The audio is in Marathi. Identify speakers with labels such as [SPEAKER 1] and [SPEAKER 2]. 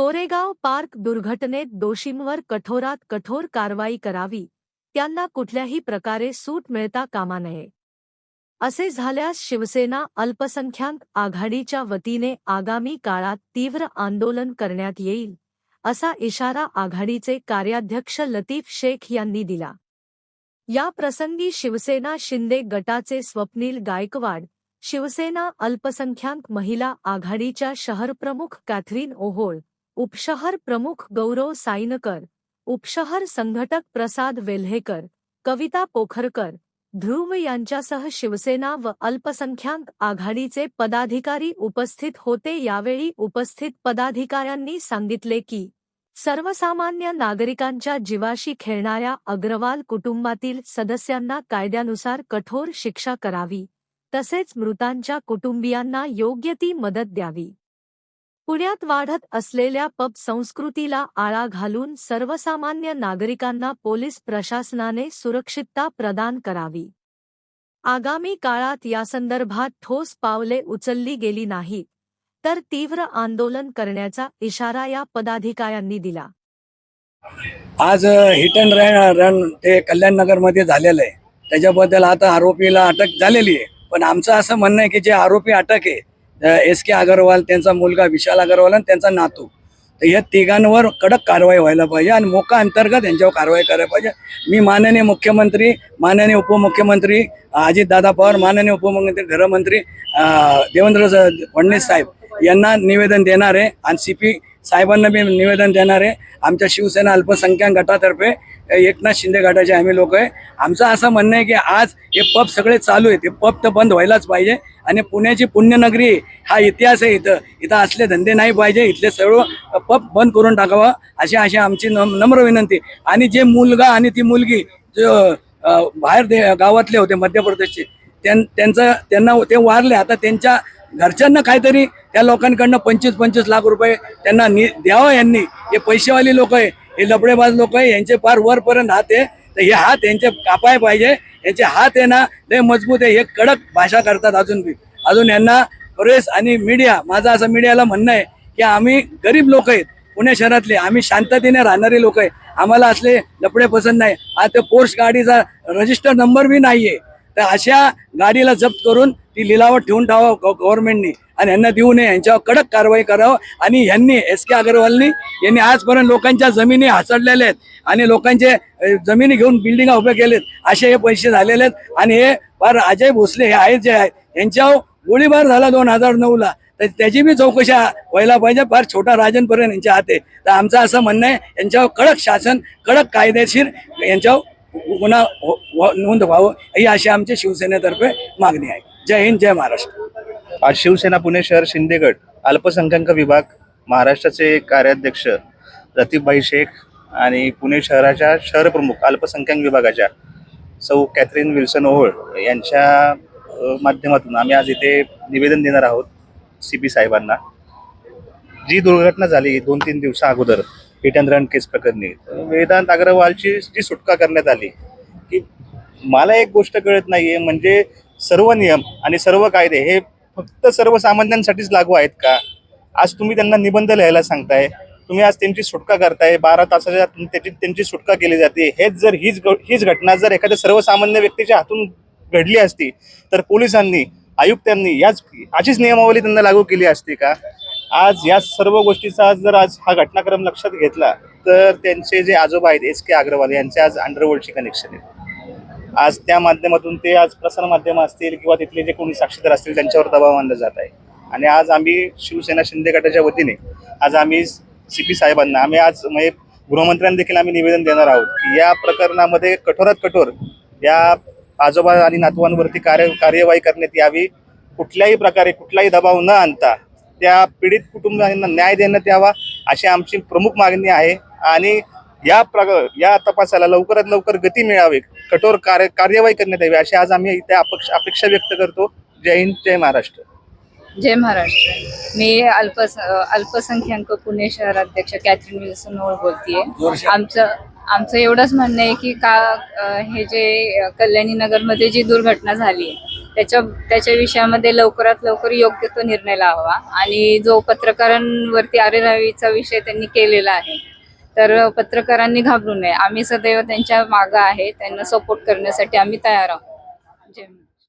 [SPEAKER 1] कोरेगाव पार्क दुर्घटनेत दोषींवर कठोरात कठोर कारवाई करावी. त्यांना कुठल्याही प्रकारे सूट मिळता कामा नये. असे झाल्यास शिवसेना अल्पसंख्याक आघाडीच्या वतीने आगामी काळात तीव्र आंदोलन करण्यात येईल असा इशारा आघाडीचे कार्याध्यक्ष लतीफ शेख यांनी दिला. या प्रसंगी शिवसेना शिंदे गटाचे स्वप्नील गायकवाड शिवसेना अल्पसंख्याक महिला आघाडीच्या शहरप्रमुख कॅथरीन ओहोळ उपशहर प्रमुख गौरव साईनकर उपशहर संघटक प्रसाद वेल्हेकर कविता पोखरकर ध्रुव यांच्यासह शिवसेना व अल्पसंख्याक आघाडीचे पदाधिकारी उपस्थित होते. यावेळी उपस्थित पदाधिकाऱ्यांनी सांगितले की सर्वसामान्य नागरिकांच्या जीवाशी खेळणाऱ्या अग्रवाल कुटुंबातील सदस्यांना कायद्यानुसार कठोर शिक्षा करावी तसेच मृतांच्या कुटुंबियांना योग्य ती मदत द्यावी. पुण्यात वाढत असलेल्या पब संस्कृतीला आळा घालून सर्वसामान्य नागरिकांना पोलीस प्रशासनाने सुरक्षितता प्रदान करावी. आगामी काळात यासंदर्भात ठोस पावले उचलली गेली नाहीत तर तीव्र आंदोलन करण्याचा इशारा या पदाधिकाऱ्यांनी दिला.
[SPEAKER 2] आज हिट अँड रन रन ते कल्याण नगरमध्ये झालेलं आहे. त्याच्याबद्दल आता आरोपीला अटक झालेली आहे. पण आमचं असं म्हणणं आहे की जे आरोपी अटक आहे एस के अगरवाल त्यांचा मुलगा विशाल अगरवाल आणि त्यांचा नातू. तर या तिघांवर कडक कारवाई व्हायला पाहिजे आणि मोका अंतर्गत यांच्यावर कारवाई करायला पाहिजे. मी माननीय मुख्यमंत्री माननीय उपमुख्यमंत्री अजितदादा पवार माननीय उपमुख्यमंत्री गृहमंत्री देवेंद्र फडणवीस साहेब यांना निवेदन देणार आहे. आणि सी पी साहेबांना बी निवेदन देणार आहे. आमच्या शिवसेना अल्पसंख्याक गटातर्फे एकनाथ शिंदे गटाचे आम्ही लोक आहे. आमचं असं म्हणणं आहे की आज हे पब सगळे चालू आहे ते पब तर बंद व्हायलाच पाहिजे. आणि पुण्याची पुण्यनगरी हा इतिहास आहे इथं. इथं असले धंदे नाही पाहिजे. इथले सर्व पब बंद करून टाकावं. अशी अशी आमची नम- नम्र विनंती. आणि जे मुलगा आणि ती मुलगी जो बाहेर दे गावातले होते मध्य प्रदेशचे त्यां त्यांचं त्यांना ते वारले. आता त्यांच्या घरच्यांना काहीतरी त्या लोकांकडनं पंचवीस पंचवीस लाख रुपये त्यांना नि द्यावं यांनी. हे पैसेवाली लोक आहे हे लबडेबाज लोक आहे यांचे पार वरपर्यंत हात आहे. तर हे हात यांचे कापाय पाहिजे. यांचे हात आहे ना लय मजबूत आहे. हे कडक भाषा करतात अजून बी. अजून यांना प्रेस आणि मीडिया माझं असं मीडियाला म्हणणं आहे की आम्ही गरीब लोक आहेत. पुणे शहरातले आम्ही शांततेने राहणारे लोक आहे. आम्हाला असले लपडे पसंत नाही. आता पोर्स गाडीचा रजिस्टर नंबर बी नाही आहे तर अशा गाडीला जप्त करून ती लिलावत ठेवून ठेवावं गव्हर्नमेंटनी आणि यांना देऊ नये यांच्यावर कडक कारवाई करावं. आणि यांनी एस के अगरवालनी यांनी आजपर्यंत लोकांच्या जमिनी हासडलेल्या आहेत. आणि लोकांचे जमिनी घेऊन बिल्डिंगा उभे केलेत. असे हे पैसे झालेले आहेत. आणि हे फार अजय भोसले हे आहेत जे आहेत. यांच्यावर गोळीबार झाला दोन हजार नऊला. तर त्याची बी चौकशी व्हायला पाहिजे. फार छोटा राजनपर्यंत यांच्या हाते. तर आमचं असं म्हणणं आहे यांच्यावर कडक शासन कडक कायदेशीर यांच्यावर गुन्हा हो- हो- नोंद व्हावं ही अशी आमची शिवसेनेतर्फे मागणी आहे. जय हिंद जय महाराष्ट्र.
[SPEAKER 3] आज शिवसेना पुणे शहर शिंदेगड अल्पसंख्याक विभाग महाराष्ट्राचे कार्याध्यक्ष लतीफभाई शेख आणि पुणे शहराच्या शहर प्रमुख अल्पसंख्याक विभागाच्या सौ कॅथरीन विल्सन ओहोळ यांच्या माध्यमातून आम्ही आज इथे निवेदन देणार आहोत सी पी साहेबांना. जी दुर्घटना झाली दोन तीन दिवसा अगोदर हिट अँड रन केस प्रकरणी? वेदांत अग्रवालची जी सुटका करण्यात आली की मला एक गोष्ट कळत नाहीये म्हणजे सर्व नियम आणि सर्व कायदे हे फक्त सर्वसामान्यांसाठीच लागू आहेत का? आज तुम्ही त्यांना निबंध लिहायला सांगताय तुम्ही आज त्यांची सुटका करताय बारा तासाच्या त्याची त्यांची सुटका केली जाते. हेच जर हीच हीच घटना जर एखाद्या सर्वसामान्य व्यक्तीच्या हातून घडली असती तर पोलिसांनी आयुक्तांनी याच अशीच नियमावली त्यांना लागू केली असती का? आज या सर्व गोष्टीचा आज जर आज हा घटनाक्रम लक्षात घेतला तर त्यांचे जे आजोबा आहेत एस के अग्रवाल यांचे आज अंडरवर्ल्डचे कनेक्शन आहेत. आज त्या माध्यमातून ते आज प्रसारमाध्यम असतील किंवा तिथले जे कोणी साक्षीदार असतील त्यांच्यावर दबाव आणला जात आहे. आणि आज आम्ही शिवसेना शिंदे गटाच्या वतीने आज आम्ही सी पी साहेबांना आम्ही आज म्हणजे गृहमंत्र्यांना देखील आम्ही निवेदन देणार आहोत की या प्रकरणामध्ये कठोरात कठोर या आजोबा आणि नातवांवरती कार्य कार्यवाही करण्यात यावी. कुठल्याही प्रकारे कुठलाही दबाव न आणता त्या पीडित कुटुंबांना न्याय देण्यात यावा अशी आमची प्रमुख मागणी आहे. आणि या प्रग या तपासाला लवकरात लवकर गती मिळावी कठोर कार्य कार्यवाही करण्यात यावी अशी आज आम्ही इथे अपेक्षा अपेक्षा व्यक्त करतो. जय हिंद जय महाराष्ट्र.
[SPEAKER 4] जय महाराष्ट्र. मी अल्पस अल्पसंख्याक पुणे शहर अध्यक्ष कॅथरीन विल्सन ओळ बोलतीये. आमचं आमचं एवढंच म्हणणं आहे की का हे जे कल्याणी नगरमध्ये जी दुर्घटना झाली आहे त्याच्या त्याच्या विषयामध्ये लवकरात लवकर योग्य तो निर्णय लावा आणि जो पत्रकारांवरती आरेरावीचा विषय त्यांनी केलेला आहे तर पत्रकारांनी घाबरू नये. आम्ही सदैव त्यांच्या मागं आहे त्यांना सपोर्ट करण्यासाठी आम्ही तयार आहोत. जय